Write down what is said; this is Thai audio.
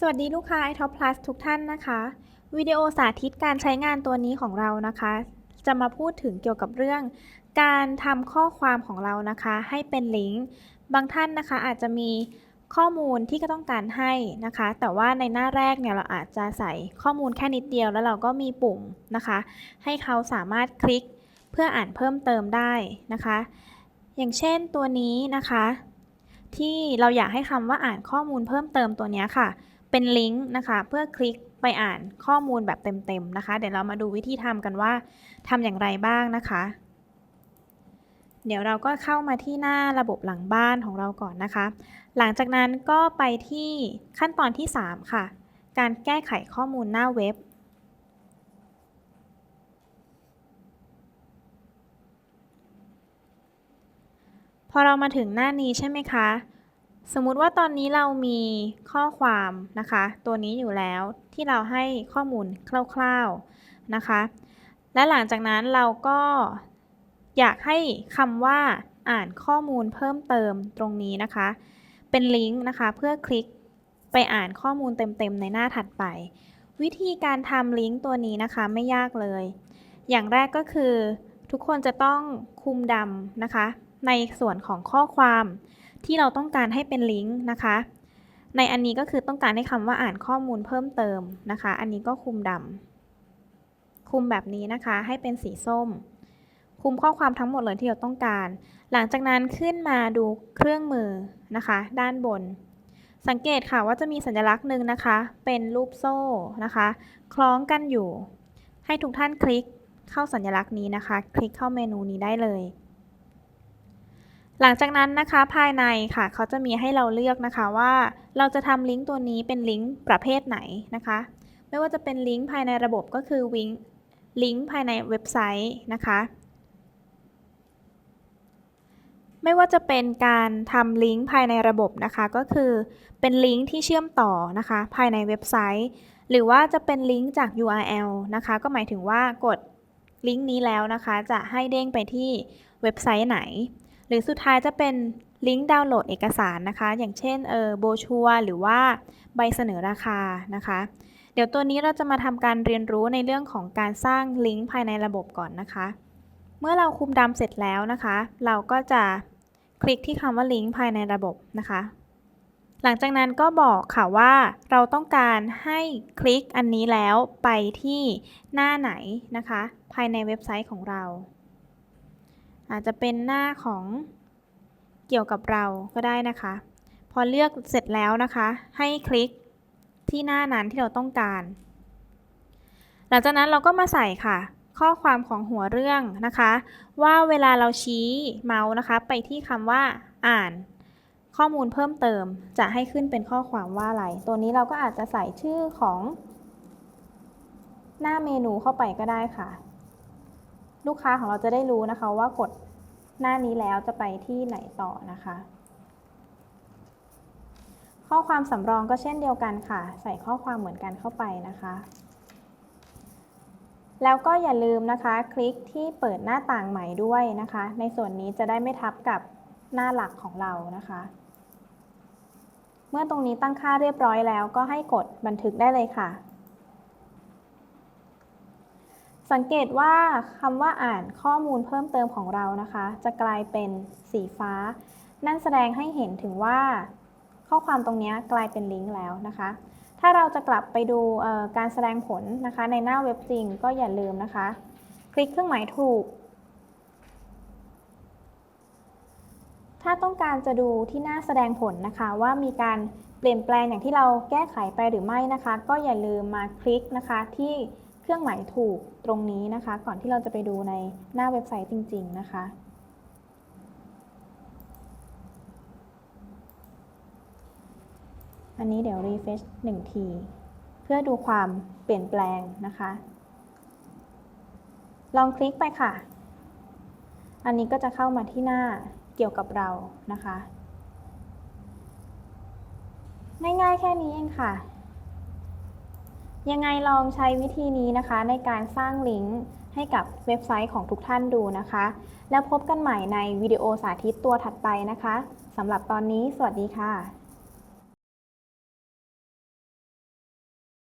สวัสดีลูกค้า iTop Plus ทุกท่านนะคะ วิดีโอสาธิตการใช้งานตัวนี้ของเรานะคะ จะมาพูดถึงเกี่ยวกับเรื่อง การทำข้อความของเรานะคะ ให้เป็นลิงก์ บางท่านนะคะอาจจะมีข้อมูลที่ก็ต้องการให้นะคะ แต่ว่าในหน้าแรกเนี่ยเราอาจจะใส่ข้อมูลแค่นิดเดียว แล้วเราก็มีปุ่มนะคะ ให้เขาสามารถคลิกเพื่ออ่านเพิ่มเติมได้นะคะ อย่างเช่นตัวนี้นะคะ ที่เราอยากให้คำว่าอ่านข้อมูลเพิ่มเติมตัวนี้ค่ะ เป็นลิงก์นะคะเพื่อคลิกไปอ่านข้อมูลแบบเต็มๆนะคะ เดี๋ยวเรามาดูวิธีทำกันว่าทำอย่างไรบ้างนะคะ เดี๋ยวเราก็เข้ามาที่หน้าระบบหลังบ้านของเราก่อนนะคะ หลังจากนั้นก็ไปที่ขั้นตอนที่ 3 ค่ะ การแก้ไขข้อมูลหน้าเว็บพอเรามาถึงหน้านี้ใช่ไหมคะ สมมุติว่าตอนนี้เรามีข้อความนะคะ ตัวนี้อยู่แล้วที่เราให้ข้อมูลคร่าวๆนะคะ และหลังจากนั้นเราก็อยากให้คำว่าอ่านข้อมูลเพิ่มเติมตรงนี้นะคะ เป็นลิงก์นะคะเพื่อคลิกไปอ่านข้อมูลเต็มๆในหน้าถัดไป วิธีการทำลิงก์ตัวนี้นะคะไม่ยากเลย อย่างแรกก็คือ ทุกคนจะต้องคุมดำนะคะ ในส่วนของข้อความ ที่เราต้องการให้เป็นลิงก์นะคะ ในอันนี้ก็คือต้องการให้คำว่าอ่านข้อมูลเพิ่มเติมนะคะ อันนี้ก็คุมดำคุมแบบนี้นะคะให้เป็นสีส้ม คุมข้อความทั้งหมดเลยที่เราต้องการ หลังจากนั้นขึ้นมาดูเครื่องมือนะคะ ด้านบน สังเกตค่ะว่าจะมีสัญลักษณ์หนึ่งนะคะ เป็นรูปโซ่นะคะ คล้องกันอยู่ ให้ทุกท่านคลิกเข้าสัญลักษณ์นี้นะคะ คลิกเข้าเมนูนี้ได้เลย หลังจากนั้นนะคะภายในค่ะ เขาจะมีให้เราเลือกนะคะว่าเราจะทำลิงก์ตัวนี้เป็นลิงก์ประเภทไหนนะคะ ไม่ว่าจะเป็นลิงก์ภายในระบบก็คือวิงลิงก์ภายในเว็บไซต์นะคะ ไม่ว่าจะเป็นการทำลิงก์ภายในระบบนะคะ ก็คือเป็นลิงก์ที่เชื่อมต่อนะคะ ภายในเว็บไซต์ หรือว่าจะเป็นลิงก์จาก URL นะคะ ก็หมายถึงว่ากดลิงก์นี้แล้วนะคะ จะให้เด้งไปที่เว็บไซต์ไหน หรือสุดท้ายจะเป็นลิงก์ดาวน์โหลดเอกสารนะคะ อย่างเช่นเออโบชัวหรือว่าใบเสนอราคานะคะ เดี๋ยวตัวนี้เราจะมาทำการเรียนรู้ในเรื่องของการสร้างลิงก์ภายในระบบก่อนนะคะ เมื่อเราคุมดำเสร็จแล้วนะคะ เราก็จะคลิกที่คำว่าลิงก์ภายในระบบนะคะ หลังจากนั้นก็บอกค่ะว่าเราต้องการให้คลิกอันนี้แล้วไปที่หน้าไหนนะคะ ภายในเว็บไซต์ของเรา อาจจะเป็นหน้าของเกี่ยวกับเราก็ได้นะคะ พอเลือกเสร็จแล้วนะคะ ให้คลิกที่หน้านั้นที่เราต้องการ หลังจากนั้นเราก็มาใส่ค่ะ ข้อความของหัวเรื่องนะคะ ว่าเวลาเราชี้เมาส์นะคะ ไปที่คำว่าอ่านข้อมูลเพิ่มเติมจะให้ขึ้นเป็นข้อความว่าอะไร ตัวนี้เราก็อาจจะใส่ชื่อของ หน้าเมนูเข้าไปก็ได้ค่ะ ลูกค้าของเราจะได้รู้นะคะว่ากดหน้านี้แล้วจะไปที่ไหนต่อนะคะ ข้อความสำรองก็เช่นเดียวกันค่ะ ใส่ข้อความเหมือนกันเข้าไปนะคะ แล้วก็อย่าลืมนะคะ คลิกที่เปิดหน้าต่างใหม่ด้วยนะคะ ในส่วนนี้จะได้ไม่ทับกับหน้าหลักของเรานะคะ เมื่อตรงนี้ตั้งค่าเรียบร้อยแล้วก็ให้กดบันทึกได้เลยค่ะ สังเกตว่าคำว่าอ่านข้อมูลเพิ่มเติมของเรานะคะ จะกลายเป็นสีฟ้า นั่นแสดงให้เห็นถึงว่า ข้อความตรงนี้กลายเป็นลิงก์แล้วนะคะ ถ้าเราจะกลับไปดูการแสดงผลนะคะ ในหน้าเว็บจริงก็อย่าลืมนะคะ คลิกเครื่องหมายถูก ถ้าต้องการจะดูที่หน้าแสดงผลนะคะว่ามีการเปลี่ยนแปลงอย่างที่เราแก้ไขไปหรือไม่นะคะ ก็อย่าลืมมาคลิกนะคะที่ เครื่องหมายถูกตรงนี้นะคะ ก่อนที่เราจะไปดูในหน้าเว็บไซต์จริง ๆ นะคะ อันนี้เดี๋ยว refresh 1ที เพื่อดูความเปลี่ยนแปลงนะคะ ลองคลิกไปค่ะ อันนี้ก็จะเข้ามาที่หน้าเกี่ยวกับเรานะคะ ง่ายๆแค่นี้เองค่ะ ยังไงลองใช้วิธีนี้นะคะ ในการสร้างลิงก์ให้กับเว็บไซต์ของทุกท่านดูนะคะ แล้วพบกันใหม่ในวิดีโอสาธิตตัวถัดไปนะคะสำหรับตอนนี้สวัสดีค่ะ